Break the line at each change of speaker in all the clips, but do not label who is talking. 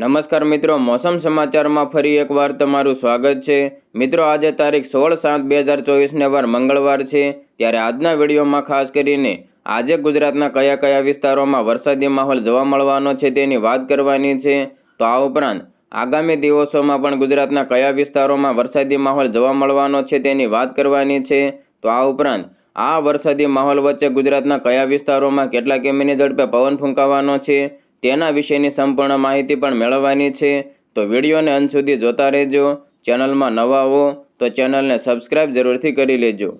નમસ્કાર મિત્રો, મોસમ સમાચારમાં ફરી એકવાર તમારું સ્વાગત છે. મિત્રો, આજે તારીખ સોળ સાત બે હજાર ચોવીસને વાર મંગળવાર છે. ત્યારે આજના વિડીયોમાં ખાસ કરીને આજે ગુજરાતના કયા કયા વિસ્તારોમાં વરસાદી માહોલ જોવા મળવાનો છે તેની વાત કરવાની છે. તો આ ઉપરાંત આગામી દિવસોમાં પણ ગુજરાતના કયા વિસ્તારોમાં વરસાદી માહોલ જોવા મળવાનો છે તેની વાત કરવાની છે. તો આ ઉપરાંત આ વરસાદી માહોલ વચ્ચે ગુજરાતના કયા વિસ્તારોમાં કેટલા કિમીની ઝડપે પવન ફૂંકાવાનો છે તેના વિશેની સંપૂર્ણ માહિતી પણ મેળવવાની છે. તો વિડીયોને અંત સુધી જોતા રહેજો. ચેનલમાં નવા હો તો ચેનલને સબસ્ક્રાઇબ જરૂરથી કરી લેજો.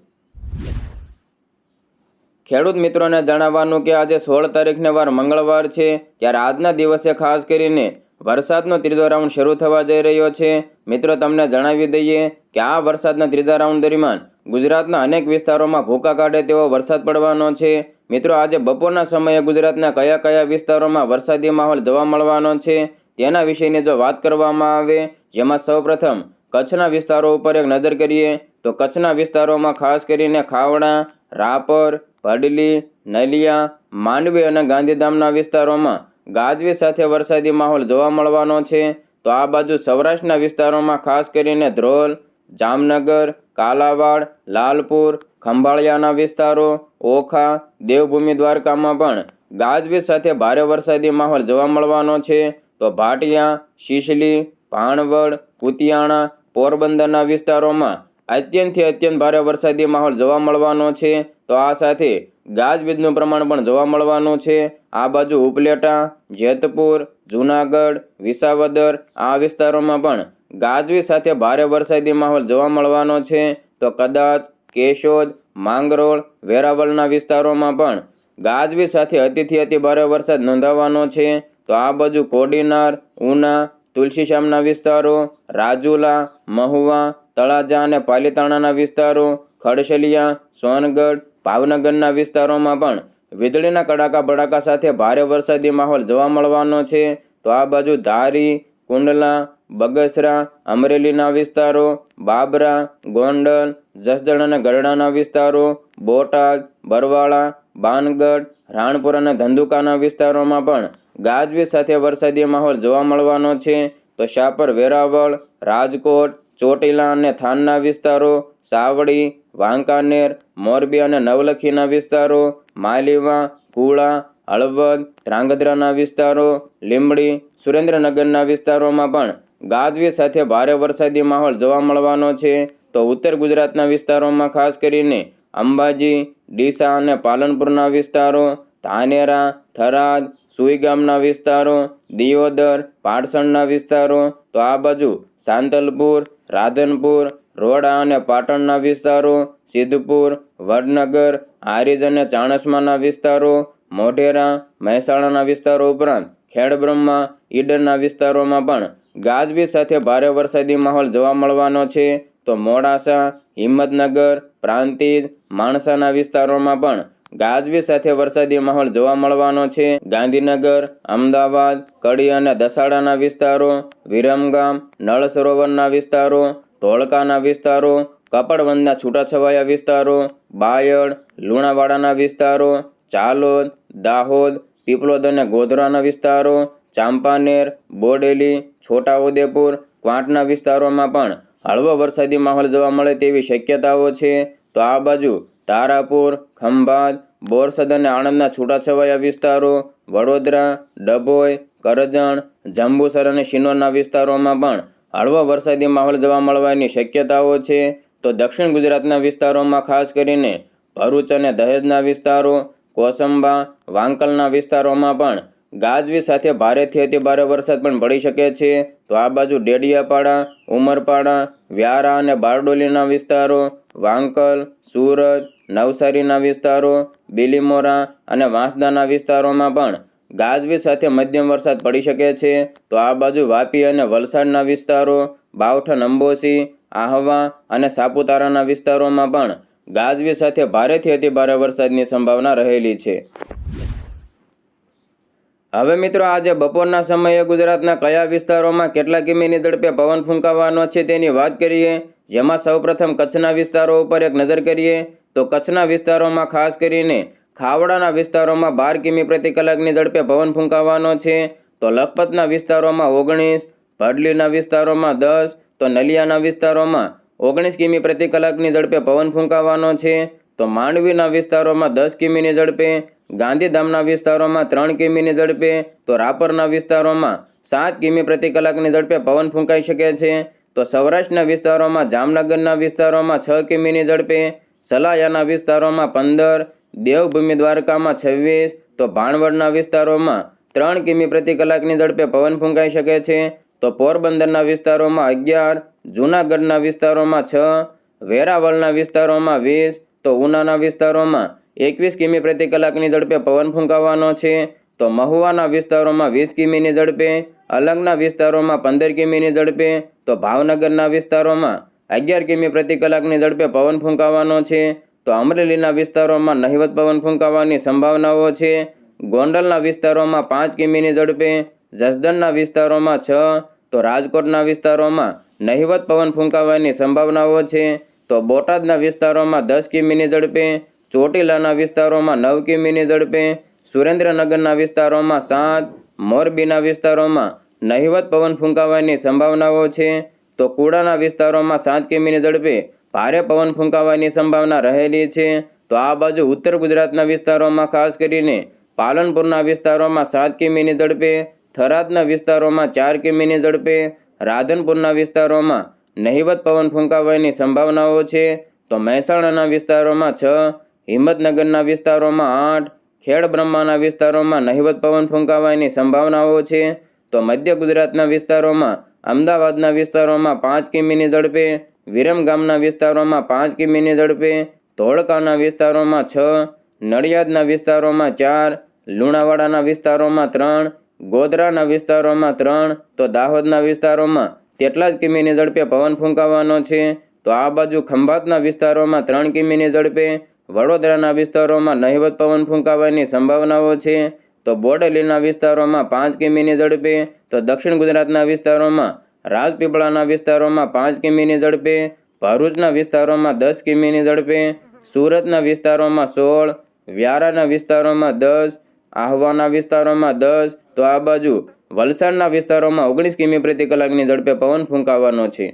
ખેડૂત મિત્રોને જણાવવાનું કે આજે સોળ તારીખને વાર મંગળવાર છે. ત્યારે આજના દિવસે ખાસ કરીને વરસાદનો ત્રીજો રાઉન્ડ શરૂ થવા જઈ રહ્યો છે. મિત્રો, તમને જણાવી દઈએ કે આ વરસાદના ત્રીજા રાઉન્ડ દરમિયાન ગુજરાતના અનેક વિસ્તારોમાં ભૂકા કાઢે તેવો વરસાદ પડવાનો છે. મિત્રો, આજે બપોરના સમયે ગુજરાતના કયા કયા વિસ્તારોમાં વરસાદી માહોલ જોવા મળવાનો છે, તેના વિશેની જો વાત કરવામાં આવે, જેમાં સૌપ્રથમ કચ્છના વિસ્તારો ઉપર એક નજર કરીએ, તો કચ્છના વિસ્તારોમાં ખાસ કરીને ખાવડા રાપર, ભડલી, નલિયા, માંડવી અને ગાંધીધામના વિસ્તારોમાં ગાજવી સાથે વરસાદી માહોલ જોવા મળવાનો છે. તો આ બાજુ સૌરાષ્ટ્રના વિસ્તારોમાં ખાસ કરીને ધ્રોલ, જામનગર કાલાવાડ, લાલપુર, ખંભાળિયાના વિસ્તારો, ઓખા, દેવભૂમિ દ્વારકામાં પણ ગાજવીજ સાથે ભારે વરસાદી માહોલ જોવા મળવાનો છે. તો ભાટિયા, શીશલી ભાણવડ કુતિયાણા, પોરબંદરના વિસ્તારોમાં અત્યંતથી અત્યંત ભારે વરસાદી માહોલ જોવા મળવાનો છે. તો આ સાથે ગાજવીજનું પ્રમાણ પણ જોવા મળવાનું છે. આ બાજુ ઉપલેટા, જેતપુર, જૂનાગઢ, વિસાવદર આ વિસ્તારોમાં પણ ગાજવી સાથે ભારે વરસાદી માહોલ જોવા મળવાનો છે. તો કદાચ કેશોદ, માંગરોળ, વેરાવળના વિસ્તારોમાં પણ ગાજવી સાથે અતિથી અતિ ભારે વરસાદ નોંધાવાનો છે. તો આ બાજુ કોડીનાર, ઉના, તુલસીશ્યામના વિસ્તારો, રાજુલા, મહુવા, તળાજા અને પાલીતાણાના વિસ્તારો ખડશલિયા સોનગઢ, ભાવનગરના વિસ્તારોમાં પણ વીજળીના કડાકા ભડાકા સાથે ભારે વરસાદી માહોલ જોવા મળવાનો છે. તો આ બાજુ ધારી કુંડલા, બગસરા, અમરેલીના વિસ્તારો, બાબરા, ગોંડલ, જસદણ અને ગરડાના વિસ્તારો, બોટાદ, બરવાળા, બાનગઢ, રાણપુર અને ધંધુકાના વિસ્તારોમાં પણ ગાજવીજ સાથે વરસાદી માહોલ જોવા મળવાનો છે. તો શાપર, વેરાવળ, રાજકોટ, ચોટીલા અને થાનના વિસ્તારો, સાવડી, વાંકાનેર, મોરબી અને નવલખીના વિસ્તારો, માલીવા, કુળા હળવદ ધ્રાંગધ્રાના વિસ્તારો, લીંબડી, સુરેન્દ્રનગરના વિસ્તારોમાં પણ ગાજવી સાથે ભારે વરસાદી માહોલ જોવા મળવાનો છે. તો ઉત્તર ગુજરાતના વિસ્તારોમાં ખાસ કરીને અંબાજી, ડીસા અને પાલનપુરના વિસ્તારો, ધાનેરા, થરાદ સુઈગામના વિસ્તારો, દિયોદર પાટસણના વિસ્તારો, તો આ બાજુ સાંતલપુર, રાધનપુર રોડા અને પાટણના વિસ્તારો, સિદ્ધપુર, વડનગર, હારીજ અને ચાણસમાના વિસ્તારો મોઢેરા, મહેસાણાના વિસ્તારો ઉપરાંત ખેડબ્રહ્મા ઈડરના વિસ્તારોમાં પણ ગાજવીજ સાથે ભારે વરસાદી માહોલ જોવા મળવાનો છે. તો મોડાસા, હિંમતનગર, પ્રાંતિજ, માણસાના વિસ્તારોમાં પણ ગાજવીજ સાથે વરસાદી માહોલ જોવા મળવાનો છે. ગાંધીનગર, અમદાવાદ, કડી અને દસાડાના વિસ્તારો, વિરમગામ નળ સરોવરના વિસ્તારો, ધોળકાના વિસ્તારો કપડવંદના છૂટાછવાયા વિસ્તારો, બાયડ, લુણાવાડાના વિસ્તારો ચાલોદ, દાહોદ પીપલોદ અને ગોધરાના વિસ્તારો, ચાંપાનેર, બોડેલી, છોટાઉદેપુર, ક્વાંટના વિસ્તારોમાં પણ હળવો વરસાદી માહોલ જોવા મળે તેવી શક્યતાઓ છે. તો આ બાજુ તારાપુર, ખંભાત, બોરસદ અને આણંદના છૂટાછવાયા વિસ્તારો, વડોદરા, ડભોઈ, કરજણ, જંબુસર અને શિનોરના વિસ્તારોમાં પણ હળવો વરસાદી માહોલ જોવા મળવાની શક્યતાઓ છે. તો દક્ષિણ ગુજરાતના વિસ્તારોમાં ખાસ કરીને ભરૂચ અને દહેજના વિસ્તારો કોસંબા, વાંકલના વિસ્તારોમાં પણ ગાજવી સાથે ભારેથી અતિ ભારે વરસાદ પણ પડી શકે છે. તો આ બાજુ ડેડિયાપાડા, ઉમરપાડા, વ્યારા અને બારડોલીના વિસ્તારો, વાંકલ, સુરત, નવસારીના વિસ્તારો, બિલીમોરા અને વાંસદાના વિસ્તારોમાં પણ ગાજવી સાથે મધ્યમ વરસાદ પડી શકે છે. તો આ બાજુ વાપી અને વલસાડના વિસ્તારો, બાવઠા અંબોસી આહવા અને સાપુતારાના વિસ્તારોમાં પણ ગાજવી સાથે ભારેથી અતિભારે વરસાદની સંભાવના રહેલી છે. હવે મિત્રો આજે બપોરના સમયે ગુજરાતના કયા વિસ્તારોમાં કેટલા કિમીની ઝડપે પવન ફૂંકાવાનો છે તેની વાત કરીએ. જેમાં સૌપ્રથમ કચ્છના વિસ્તારો ઉપર એક નજર કરીએ તો કચ્છના વિસ્તારોમાં ખાસ કરીને ખાવડાના વિસ્તારોમાં બાર કિમી પ્રતિ કલાકની ઝડપે પવન ફૂંકાવાનો છે. તો લખપતના વિસ્તારોમાં ઓગણીસ, ભડલીના વિસ્તારોમાં દસ, તો નલિયાના વિસ્તારોમાં ઓગણીસ કિમી પ્રતિ કલાકની ઝડપે પવન ફૂંકાવાનો છે. તો માંડવીના વિસ્તારોમાં દસ કિમીની ઝડપે, ગાંધીધામના વિસ્તારોમાં ત્રણ કિમીની ઝડપે, તો રાપરના વિસ્તારોમાં સાત કિમી પ્રતિ કલાકની ઝડપે પવન ફૂંકાઈ શકે છે. તો સૌરાષ્ટ્રના વિસ્તારોમાં, જામનગરના વિસ્તારોમાં છ કિમીની ઝડપે, સલાયાના વિસ્તારોમાં પંદર, દેવભૂમિ દ્વારકામાં છવ્વીસ, તો ભાણવડના વિસ્તારોમાં ત્રણ કિમી પ્રતિ કલાકની ઝડપે પવન ફૂંકાઈ શકે છે. તો પોરબંદરના વિસ્તારોમાં અગિયાર, જૂનાગઢના વિસ્તારોમાં છ, વેરાવળના વિસ્તારોમાં વીસ, તો ઉનાના વિસ્તારોમાં એકવીસ કિમી પ્રતિ કલાકની ઝડપે પવન ફૂંકાવાનો છે. તો મહુવાના વિસ્તારોમાં વીસ કિમીની ઝડપે, અલંગના વિસ્તારોમાં પંદર કિમીની ઝડપે, તો ભાવનગરના વિસ્તારોમાં અગિયાર કિમી પ્રતિ કલાકની ઝડપે પવન ફૂંકાવાનો છે. તો અમરેલીના વિસ્તારોમાં નહિવત પવન ફૂંકાવાની સંભાવનાઓ છે. ગોંડલના વિસ્તારોમાં પાંચ કિમીની ઝડપે જસદણના વિસ્તારોમાં છ, તો રાજકોટના વિસ્તારોમાં નહિવત પવન ફૂંકાવાની સંભાવનાઓ છે. તો બોટાદના વિસ્તારોમાં દસ કિમીની ઝડપે, ચોટીલાના વિસ્તારોમાં નવ કિમીની ઝડપે, સુરેન્દ્રનગરના વિસ્તારોમાં સાત, મોરબીના વિસ્તારોમાં નહિવત પવન ફૂંકાવાની સંભાવનાઓ છે. તો કુડાના વિસ્તારોમાં સાત કિમીની ઝડપે ભારે પવન ફૂંકાવાની સંભાવના રહેલી છે. તો આ બાજુ ઉત્તર ગુજરાતના વિસ્તારોમાં ખાસ કરીને પાલનપુરના વિસ્તારોમાં સાત કિમીની ઝડપે થરાદના વિસ્તારોમાં ચાર કિમીની ઝડપે, રાધનપુરના વિસ્તારોમાં નહિવત પવન ફૂંકાવાની સંભાવનાઓ છે. તો મહેસાણાના વિસ્તારોમાં છ, હિંમતનગરના વિસ્તારોમાં આઠ ખેડ બ્રહ્માના વિસ્તારોમાં નહિવત પવન ફૂંકાવાની સંભાવનાઓ છે. તો મધ્ય ગુજરાતના વિસ્તારોમાં, અમદાવાદના વિસ્તારોમાં પાંચ કિમીની ઝડપે વિરમગામના વિસ્તારોમાં પાંચ કિમીની ઝડપે, ધોળકાના વિસ્તારોમાં છ, નડિયાદના વિસ્તારોમાં ચાર, લુણાવાડાના વિસ્તારોમાં ત્રણ ગોધરાના વિસ્તારોમાં ત્રણ, તો દાહોદના વિસ્તારોમાં તેટલા જ કિમીની ઝડપે પવન ફૂંકાવાનો છે. તો આ બાજુ ખંભાતના વિસ્તારોમાં ત્રણ કિમીની ઝડપે, વડોદરાના વિસ્તારોમાં નહિવત પવન ફૂંકાવાની સંભાવનાઓ છે. તો બોડેલીના વિસ્તારોમાં પાંચ કિમીની ઝડપે, તો દક્ષિણ ગુજરાતના વિસ્તારોમાં, રાજપીપળાના વિસ્તારોમાં પાંચ કિમીની ઝડપે, ભરૂચના વિસ્તારોમાં દસ કિમીની ઝડપે, સુરતના વિસ્તારોમાં સોળ, વ્યારાના વિસ્તારોમાં દસ આહવાના વિસ્તારોમાં દસ, તો આ બાજુ વલસાડના વિસ્તારોમાં ઓગણીસ કિમી પ્રતિ કલાકની ઝડપે પવન ફૂંકાવાનો છે.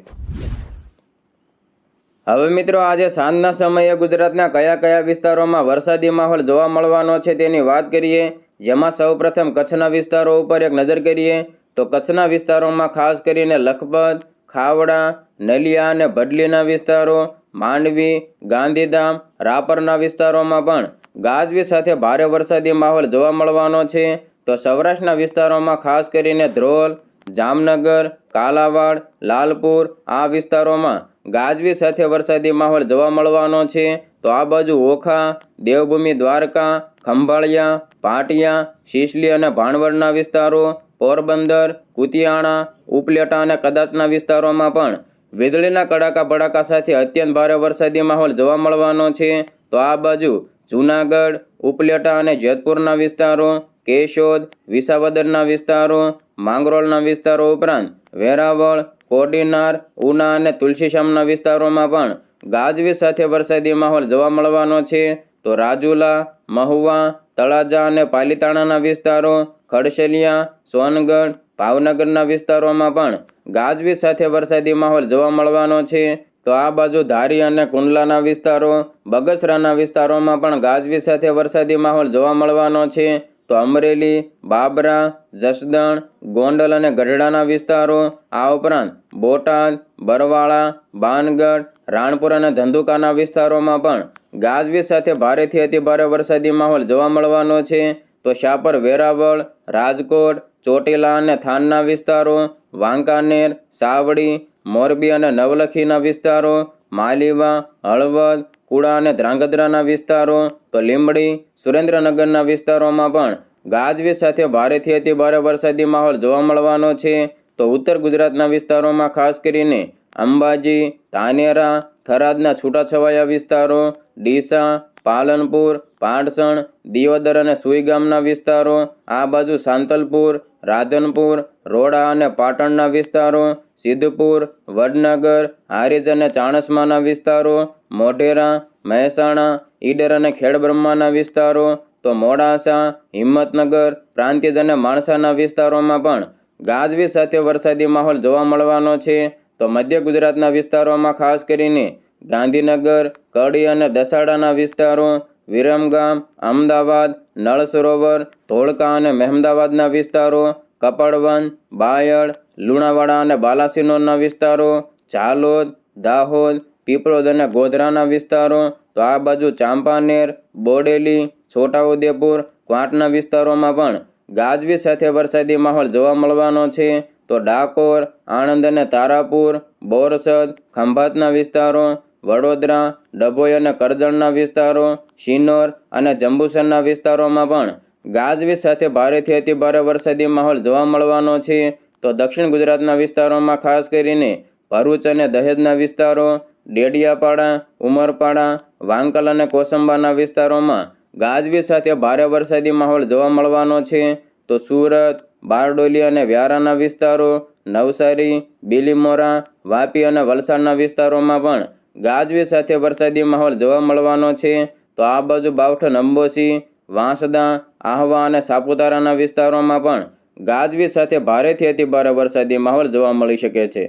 હવે મિત્રો આજે સાંજના સમયે ગુજરાતના કયા કયા વિસ્તારોમાં વરસાદી માહોલ જોવા મળવાનો છે તેની વાત કરીએ. જેમાં સૌપ્રથમ કચ્છના વિસ્તારો ઉપર એક નજર કરીએ, તો કચ્છના વિસ્તારોમાં ખાસ કરીને લખપત, ખાવડા, નલિયા અને ભડલીના વિસ્તારો, માંડવી, ગાંધીધામ, રાપરના વિસ્તારોમાં પણ ગાજવી સાથે ભારે વરસાદી માહોલ જોવા મળવાનો છે. તો સૌરાષ્ટ્રના વિસ્તારોમાં ખાસ કરીને ધ્રોલ, જામનગર, કાલાવાડ, લાલપુર આ વિસ્તારોમાં ગાજવી સાથે વરસાદી માહોલ જોવા મળવાનો છે. તો આ બાજુ ઓખા, દેવભૂમિ, દ્વારકા, ખંભાળિયા, પાટિયા, શીશલી અને ભાણવડના વિસ્તારો, પોરબંદર, કુતિયાણા, ઉપલેટા અને કદાચના વિસ્તારોમાં પણ વીજળીના કડાકા ભડાકા સાથે અત્યંત ભારે વરસાદી માહોલ જોવા મળવાનો છે. તો આ બાજુ જૂનાગઢ, ઉપલેટા અને જેતપુરના વિસ્તારો, કેશોદ, વિસાવદરના વિસ્તારો, માંગરોળના વિસ્તારો ઉપરાંત વેરાવળ, કોડીનાર, ઉના અને તુલસીશ્યામના વિસ્તારોમાં પણ ગાજવીજ સાથે વરસાદી માહોલ જોવા મળવાનો છે. તો રાજુલા, મહુવા, તળાજા અને પાલીતાણાના વિસ્તારો, ખડશેલિયા, સોનગઢ, ભાવનગરના વિસ્તારોમાં પણ ગાજવીજ સાથે વરસાદી માહોલ જોવા મળવાનો છે. તો આ બાજુ ધારી અને કુંડલાના વિસ્તારો, બગસરાના વિસ્તારોમાં પણ ગાજવી સાથે વરસાદી માહોલ જોવા મળવાનો છે. તો અમરેલી, બાબરા, જસદણ, ગોંડલ અને ગઢડાના વિસ્તારો, આ ઉપરાંત બોટાદ, બરવાળા, બાનગઢ, રાણપુર અને ધંધુકાના વિસ્તારોમાં પણ ગાજવીજ સાથે ભારેથી અતિભારે વરસાદી માહોલ જોવા મળવાનો છે. તો શાપર, વેરાવળ, રાજકોટ, ચોટીલા અને થાનના વિસ્તારો, વાંકાનેર, સાવડી મોરબી અને નવલખીના વિસ્તારો, માલીવા, હળવદ, કુડા અને ધ્રાંગધ્રાના વિસ્તારો, તો લીંબડી, સુરેન્દ્રનગરના વિસ્તારોમાં પણ ગાજવીજ સાથે ભારેથી અતિ ભારે વરસાદી માહોલ જોવા મળવાનો છે. તો ઉત્તર ગુજરાતના વિસ્તારોમાં ખાસ કરીને અંબાજી, ધાનેરા, થરાદના છૂટાછવાયા વિસ્તારો, ડીસા, પાલનપુર, પાટસણ, દિયોદર અને સુઈગામના વિસ્તારો, આ બાજુ સાંતલપુર, રાધનપુર રોડા અને પાટણના વિસ્તારો, સિદ્ધપુર, વડનગર, હારીજ અને ચાણસમાના વિસ્તારો, મોઢેરા, મહેસાણા, ઈડર અને ખેડબ્રહ્માના વિસ્તારો, તો મોડાસા, હિંમતનગર, પ્રાંતિજ અને માણસાના વિસ્તારોમાં પણ ગાજવી સાથે વરસાદી માહોલ જોવા મળવાનો છે. તો મધ્ય ગુજરાતના વિસ્તારોમાં ખાસ કરીને ગાંધીનગર, કડી અને દસાડાના વિસ્તારો, વિરમગામ, અમદાવાદ, નળ સરોવર, ધોળકા અને મહેમદાવાદના વિસ્તારો કપડવન બાયડ, લુણાવાડા અને બાલાસિનોરના વિસ્તારો ઝાલોદ દાહોદ પીપરોદ અને ગોધરાના વિસ્તારો. તો આ બાજુ ચાંપાનેર, બોડેલી, છોટાઉદેપુર, ક્વાંટના વિસ્તારોમાં પણ ગાજવી સાથે વરસાદી માહોલ જોવા મળવાનો છે. તો ડાકોર, આણંદ અને તારાપુર, બોરસદ, ખંભાતના વિસ્તારો, વડોદરા, ડભોઈ અને કરજણના વિસ્તારો, શિનોર અને જંબુસરના વિસ્તારોમાં પણ ગાજવીજ સાથે ભારેથી અતિ ભારે વરસાદી માહોલ જોવા મળવાનો છે. તો દક્ષિણ ગુજરાતના વિસ્તારોમાં ખાસ કરીને ભરૂચ અને દહેજના વિસ્તારો, ડેડિયાપાડા, ઉમરપાડા, વાંકલ અને કોસંબાના વિસ્તારોમાં ગાજવીજ સાથે ભારે વરસાદી માહોલ જોવા મળવાનો છે. તો સુરત, બારડોલી અને વ્યારાના વિસ્તારો, નવસારી, બિલીમોરા, વાપી અને વલસાડના વિસ્તારોમાં પણ ગાજવીજ સાથે વરસાદી માહોલ જોવા મળવાનો છે. તો આ બાજુ બાવઠ અંબોસી વાંસદા આહવા અને સાપુતારાના વિસ્તારોમાં પણ ગાજવીજ સાથે ભારેથી અતિભારે વરસાદી માહોલ જોવા મળી શકે છે.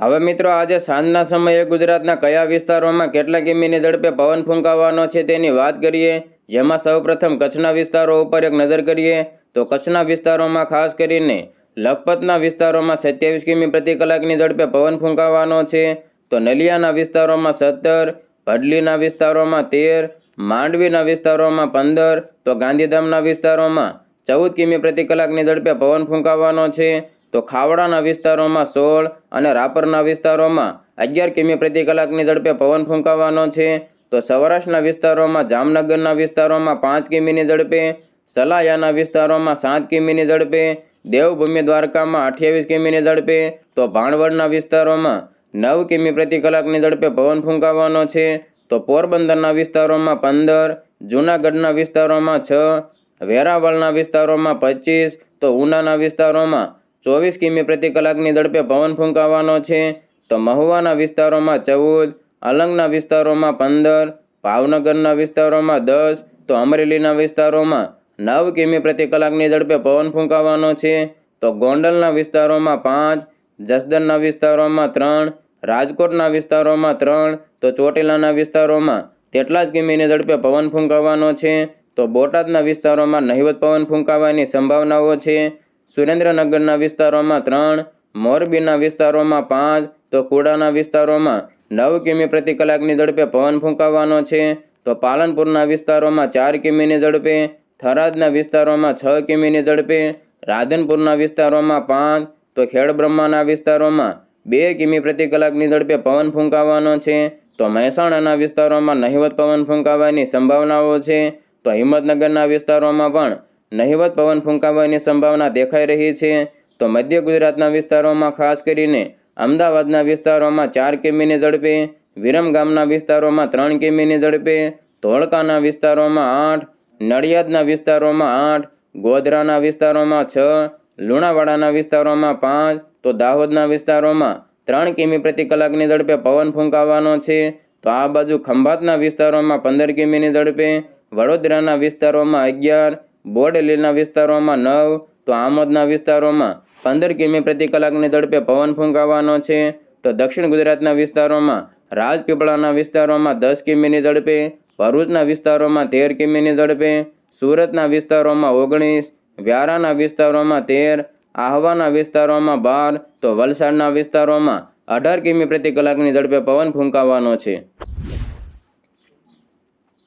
હવે મિત્રો આજે સાંજના સમયે ગુજરાતના કયા વિસ્તારોમાં કેટલા કિમીની ઝડપે પવન ફૂંકાવાનો છે તેની વાત કરીએ. જેમાં સૌપ્રથમ કચ્છના વિસ્તારો ઉપર એક નજર કરીએ તો કચ્છના વિસ્તારોમાં ખાસ કરીને લખપતના વિસ્તારોમાં સત્યાવીસ કિમી પ્રતિ કલાકની ઝડપે પવન ફૂંકાવાનો છે. તો નલિયાના વિસ્તારોમાં સત્તર ભડલીના વિસ્તારોમાં તેર, માંડવીના વિસ્તારોમાં પંદર, તો ગાંધીધામના વિસ્તારોમાં ચૌદ કિમી પ્રતિ કલાકની ઝડપે પવન ફૂંકાવાનો છે. તો ખાવડાના વિસ્તારોમાં સોળ અને રાપરના વિસ્તારોમાં અગિયાર કિમી પ્રતિ કલાકની ઝડપે પવન ફૂંકાવાનો છે. તો સૌરાષ્ટ્રના વિસ્તારોમાં, જામનગરના વિસ્તારોમાં પાંચ કિમીની ઝડપે, સલાયાના વિસ્તારોમાં સાત કિમીની ઝડપે, દેવભૂમિ દ્વારકામાં અઠ્યાવીસ કિમીની ઝડપે, તો ભાણવડના વિસ્તારોમાં નવ કિમી પ્રતિ કલાકની ઝડપે પવન ફૂંકાવાનો છે, તો પોરબંદરના વિસ્તારોમાં પંદર, જૂનાગઢના વિસ્તારોમાં છ, વેરાવળના વિસ્તારોમાં પચીસ, તો ઉનાના વિસ્તારોમાં ચોવીસ કિમી પ્રતિ કલાકની ઝડપે પવન ફૂંકાવાનો છે, તો મહુવાના વિસ્તારોમાં ચૌદ અલંગના વિસ્તારોમાં પંદર, ભાવનગરના વિસ્તારોમાં દસ, તો અમરેલીના વિસ્તારોમાં નવ કિમી પ્રતિ કલાકની ઝડપે પવન ફૂંકાવાનો છે, તો ગોંડલના વિસ્તારોમાં પાંચ જસદનના વિસ્તારોમાં ત્રણ રાજકોટના વિસ્તારોમાં ત્રણ, તો ચોટીલાના વિસ્તારોમાં તેટલા જ કિમીની ઝડપે પવન ફૂંકાવાનો છે. તો બોટાદના વિસ્તારોમાં નહિવત પવન ફૂંકાવાની સંભાવનાઓ છે. સુરેન્દ્રનગરના વિસ્તારોમાં ત્રણ, મોરબીના વિસ્તારોમાં પાંચ, તો કુડાના વિસ્તારોમાં નવ કિમી પ્રતિ કલાકની ઝડપે પવન ફૂંકાવાનો છે. તો પાલનપુરના વિસ્તારોમાં ચાર કિમીની ઝડપે, થરાદના વિસ્તારોમાં છ કિમીની ઝડપે, રાધનપુરના વિસ્તારોમાં પાંચ, તો ખેડબ્રહ્માના વિસ્તારોમાં બે કિમી પ્રતિ કલાકની ઝડપે પવન ફૂંકાવાનો છે, તો મહેસાણાના વિસ્તારોમાં નહિવત પવન ફૂંકાવાની સંભાવનાઓ છે, તો હિંમતનગરના વિસ્તારોમાં પણ નહિવત પવન ફૂંકાવાની સંભાવના દેખાઈ રહી છે, તો મધ્ય ગુજરાતના વિસ્તારોમાં ખાસ કરીને અમદાવાદના વિસ્તારોમાં ચાર કિમીની ઝડપે વિરમગામના વિસ્તારોમાં ત્રણ કિમીની ઝડપે, ધોળકાના વિસ્તારોમાં આઠ, નડિયાદના વિસ્તારોમાં આઠ, ગોધરાના વિસ્તારોમાં છ, લુણાવાડાના વિસ્તારોમાં પાંચ તો દાહોદના વિસ્તારોમાં ત્રણ કિમી પ્રતિ કલાકની ઝડપે પવન ફૂંકાવાનો છે. તો આ બાજુ ખંભાતના વિસ્તારોમાં પંદર કિમીની ઝડપે, વડોદરાના વિસ્તારોમાં અગિયાર, બોડેલીના વિસ્તારોમાં નવ, તો આમોદના વિસ્તારોમાં પંદર કિમી પ્રતિ કલાકની ઝડપે પવન ફૂંકાવાનો છે. તો દક્ષિણ ગુજરાતના વિસ્તારોમાં રાજપીપળાના વિસ્તારોમાં દસ કિમીની ઝડપે, ભરૂચના વિસ્તારોમાં તેર કિમીની ઝડપે, સુરતના વિસ્તારોમાં ઓગણીસ, વ્યારાના વિસ્તારોમાં તેર આહવાના વિસ્તારોમાં બાર, તો વલસાડના વિસ્તારોમાં અઢાર કિમી પ્રતિ કલાકની ઝડપે પવન ફૂંકાવાનો છે.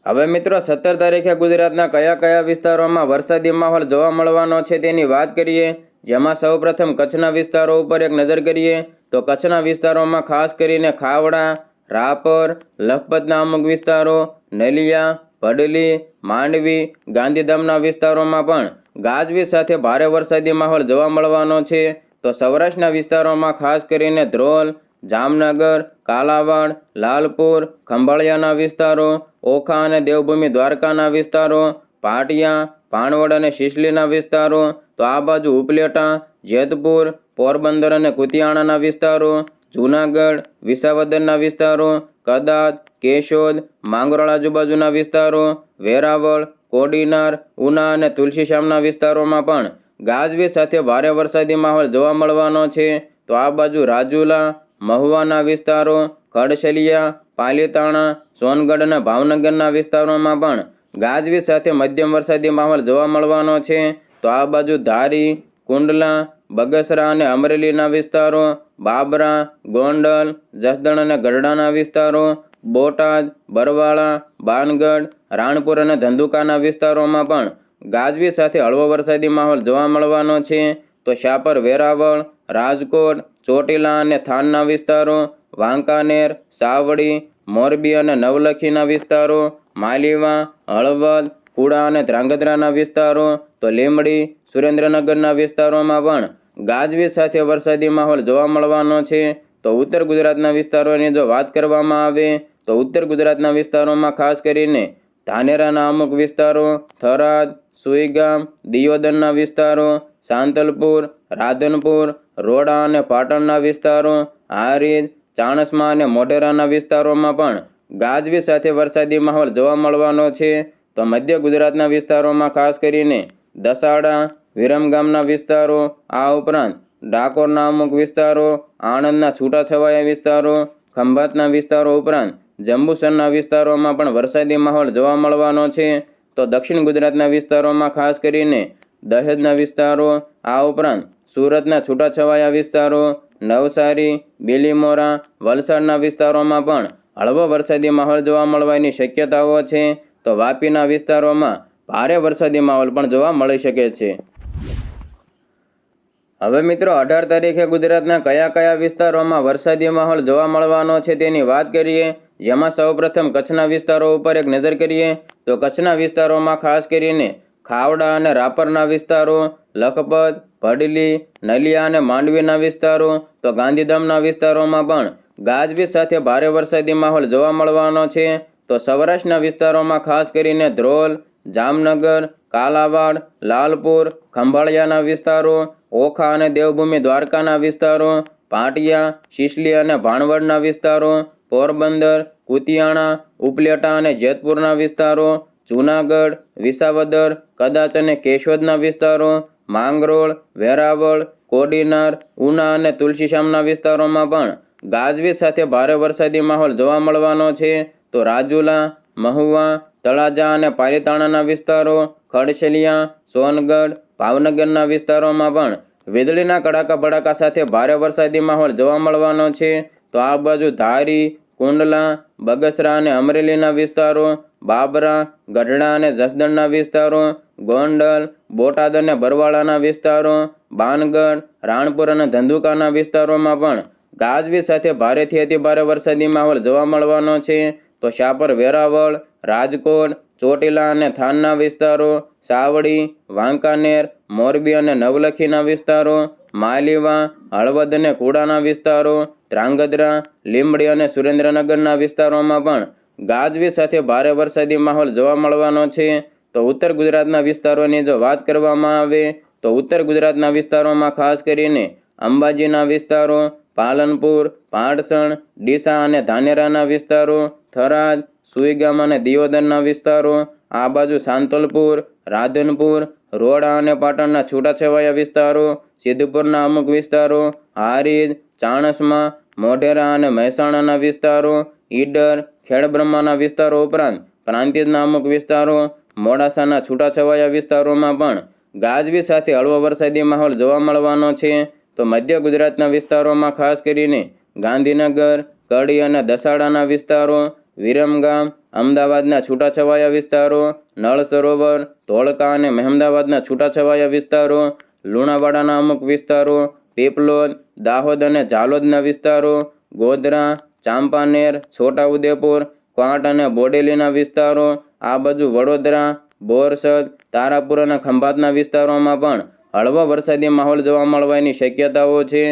હવે મિત્રો, સત્તર તારીખે ગુજરાતના કયા કયા વિસ્તારોમાં વરસાદી માહોલ જોવા મળવાનો છે તેની વાત કરીએ. જેમાં સૌપ્રથમ કચ્છના વિસ્તારો ઉપર એક નજર કરીએ, તો કચ્છના વિસ્તારોમાં ખાસ કરીને ખાવડા, રાપર, લખપતના અમુક વિસ્તારો, નલિયા ભડલી માંડવી, ગાંધીધામના વિસ્તારોમાં પણ ગાજવીજ સાથે ભારે વરસાદી માહોલ જોવા મળવાનો છે. તો સૌરાષ્ટ્રના વિસ્તારોમાં ખાસ કરીને ધ્રોલ, જામનગર, કાલાવાડ, લાલપુર, ખંભાળિયાના વિસ્તારો, ઓખા અને દેવભૂમિ દ્વારકાના વિસ્તારો, પાટિયા ભાણવડ અને શિશલીના વિસ્તારો, તો આ બાજુ ઉપલેટા, જેતપુર, પોરબંદર અને કુતિયાણાના વિસ્તારો, જૂનાગઢ, વિસાવદરના વિસ્તારો, કદાચ, કેશોદ, માંગરોળ આજુબાજુના વિસ્તારો, વેરાવળ કોડીનાર, ઉના અને તુલસીશ્યામના વિસ્તારોમાં પણ ગાજવીજ સાથે ભારે વરસાદી માહોલ જોવા મળવાનો છે. તો આ બાજુ રાજુલા, મહુવાના વિસ્તારો, ખડશલિયા, પાલીતાણા, સોનગઢ અને ભાવનગરના વિસ્તારોમાં પણ ગાજવીજ સાથે મધ્યમ વરસાદી માહોલ જોવા મળવાનો છે. તો આ બાજુ ધારી, કુંડલા, બગસરા અને અમરેલીના વિસ્તારો, બાબરા, ગોંડલ, જસદણ અને ગઢડાના વિસ્તારો બોટાદ, બરવાળા, બાનગઢ, રાણપુર અને ધંધુકાના વિસ્તારોમાં પણ ગાજવી સાથે હળવો વરસાદી માહોલ જોવા મળવાનો છે. તો શાપર, વેરાવળ, રાજકોટ, ચોટીલા અને થાનના વિસ્તારો, વાંકાનેર, સાવડી, મોરબી અને નવલખીના વિસ્તારો, માલીવા, હળવદ, કુડા અને ધ્રાંગધ્રાના વિસ્તારો, તો લીમડી સુરેન્દ્રનગરના વિસ્તારોમાં પણ ગાજવી સાથે વરસાદી માહોલ જોવા મળવાનો છે. તો ઉત્તર ગુજરાતના વિસ્તારોની જો વાત કરવામાં આવે તો ઉત્તર ગુજરાતના વિસ્તારોમાં ખાસ કરીને ધાનેરાના અમુક વિસ્તારો, થરાદ, સુઈગામ, દિયોદરના વિસ્તારો, સાંતલપુર, રાધનપુર, રોડા અને પાટણના વિસ્તારો, હારીજ, ચાણસમા અને મોઢેરાના વિસ્તારોમાં પણ ગાજવી સાથે વરસાદી માહોલ જોવા મળવાનો છે. તો મધ્ય ગુજરાતના વિસ્તારોમાં ખાસ કરીને દસાડા, વિરમગામના વિસ્તારો, આ ઉપરાંત ડાકોરના અમુક વિસ્તારો, આણંદના છૂટાછવાયા વિસ્તારો, ખંભાતના વિસ્તારો ઉપરાંત જંબુસરના વિસ્તારોમાં પણ વરસાદી માહોલ જોવા મળવાનો છે. તો દક્ષિણ ગુજરાતના વિસ્તારોમાં ખાસ કરીને દહેજના વિસ્તારો, આ ઉપરાંત સુરતના છૂટાછવાયા વિસ્તારો, નવસારી, બીલીમોરા, વલસાડના વિસ્તારોમાં પણ હળવો વરસાદી માહોલ જોવા મળવાની શક્યતાઓ છે. તો વાપીના વિસ્તારોમાં ભારે વરસાદી માહોલ પણ જોવા મળી શકે છે. હવે મિત્રો, અઢાર તારીખે ગુજરાતના કયા કયા વિસ્તારોમાં વરસાદી માહોલ જોવા મળવાનો છે તેની વાત કરીએ. જેમાં સૌપ્રથમ કચ્છના વિસ્તારો ઉપર એક નજર કરીએ, તો કચ્છના વિસ્તારોમાં ખાસ કરીને ખાવડા અને રાપરના વિસ્તારો, લખપત, ભડલી, નલિયા અને માંડવીના વિસ્તારો, તો ગાંધીધામના વિસ્તારોમાં પણ ગાજવીજ સાથે ભારે વરસાદી માહોલ જોવા મળવાનો છે. તો સૌરાષ્ટ્રના વિસ્તારોમાં ખાસ કરીને ધ્રોલ, જામનગર, કાલાવાડ, લાલપુર, ખંભાળિયાના વિસ્તારો, ઓખા અને દેવભૂમિ દ્વારકાના વિસ્તારો, પાટિયા, શિશલી અને ભાણવડના વિસ્તારો પોરબંદર, કુતિયાણા, ઉપલેટા અને જેતપુરના વિસ્તારો, જૂનાગઢ, વિસાવદર, કદાચ અને કેશોદના વિસ્તારો, માંગરોળ, વેરાવળ, કોડીનાર, ઉના અને તુલસીશ્યામના વિસ્તારોમાં પણ ગાજવીજ સાથે ભારે વરસાદી માહોલ જોવા મળવાનો છે. તો રાજુલા, મહુવા, તળાજા અને પાલીતાણાના વિસ્તારો ખડશલિયા સોનગઢ, ભાવનગરના વિસ્તારોમાં પણ વીજળીના કડાકા ભડાકા સાથે ભારે વરસાદી માહોલ જોવા મળવાનો છે. તો આ બાજુ ધારી કુંડલા, બગસરા અને અમરેલીના વિસ્તારો, બાબરા, ગઢડા અને જસદણના વિસ્તારો, ગોંડલ, બોટાદ અને બરવાળાના વિસ્તારો, બાનગઢ, રાણપુર અને ધંધુકાના વિસ્તારોમાં પણ ગાજવીજ સાથે ભારેથી અતિ ભારે વરસાદી માહોલ જોવા મળવાનો છે. તો શાપર વેરાવળ, રાજકોટ ચોટીલા અને થાનના વિસ્તારો, સાવડી, વાંકાનેર, મોરબી અને નવલખીના વિસ્તારો, માલીવા, હળવદ અને કુડાના વિસ્તારો, ધ્રાંગધ્રા, લીંબડી અને સુરેન્દ્રનગરના વિસ્તારોમાં પણ ગાજવી સાથે ભારે વરસાદી માહોલ જોવા મળવાનો છે. તો ઉત્તર ગુજરાતના વિસ્તારોની જો વાત કરવામાં આવે, તો ઉત્તર ગુજરાતના વિસ્તારોમાં ખાસ કરીને અંબાજીના વિસ્તારો, પાલનપુર, પાટસણ, ડીસા અને ધાનેરાના વિસ્તારો, થરાદ સુઈગામ અને દિયોદરના વિસ્તારો, આ બાજુ સાંતલપુર, રાધનપુર, રોડા અને પાટણના છૂટાછવાયા વિસ્તારો, સિદ્ધપુરના અમુક વિસ્તારો, હારીજ, ચાણસમાં, મોઢેરા અને મહેસાણાના વિસ્તારો, ઈડર, ખેડબ્રહ્માના વિસ્તારો ઉપરાંત પ્રાંતિજના અમુક વિસ્તારો, મોડાસાના છૂટાછવાયા વિસ્તારોમાં પણ ગાજવી સાથે હળવો વરસાદી માહોલ જોવા મળવાનો છે. તો મધ્ય ગુજરાતના વિસ્તારોમાં ખાસ કરીને ગાંધીનગર, કડી અને દસાડાના વિસ્તારો વિરમગામ, અમદાવાદના છૂટાછવાયા વિસ્તારો, નળ સરોવર, ધોળકા અને મહેમદાવાદના છૂટાછવાયા વિસ્તારો, લુણાવાડાના અમુક વિસ્તારો, પીપલોદ, દાહોદ અને ઝાલોદના વિસ્તારો, ગોધરા, ચાંપાનેર, છોટાઉદેપુર, ક્વાંટ અને બોડેલીના વિસ્તારો, આ બાજુ વડોદરા, બોરસદ, તારાપુર અને ખંભાતના વિસ્તારોમાં પણ હળવો વરસાદી માહોલ જોવા મળવાની શક્યતાઓ છે.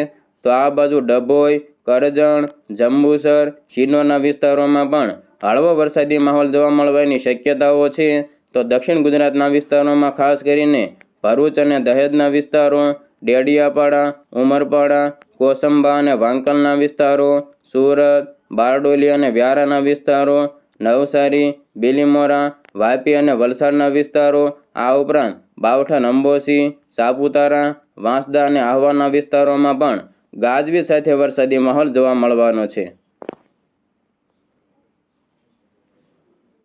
તો આ બાજુ ડભોઈ કરજણ, જંબુસર શિનોરના વિસ્તારોમાં પણ હળવો વરસાદી માહોલ જોવા મળવાની શક્યતાઓ છે. તો દક્ષિણ ગુજરાતના વિસ્તારોમાં ખાસ કરીને ભરૂચ અને દહેજના વિસ્તારો, ડેડિયાપાડા, ઉમરપાડા, કોસંબા અને વાંકલના વિસ્તારો, સુરત, બારડોલી અને વ્યારાના વિસ્તારો, નવસારી, બિલીમોરા, વાપી અને વલસાડના વિસ્તારો, આ ઉપરાંત બાવઠા, નંબોસી, સાપુતારા, વાંસદા અને આહવાના વિસ્તારોમાં પણ ગાજવીજ સાથે વરસાદી માહોલ જોવા મળવાનો છે.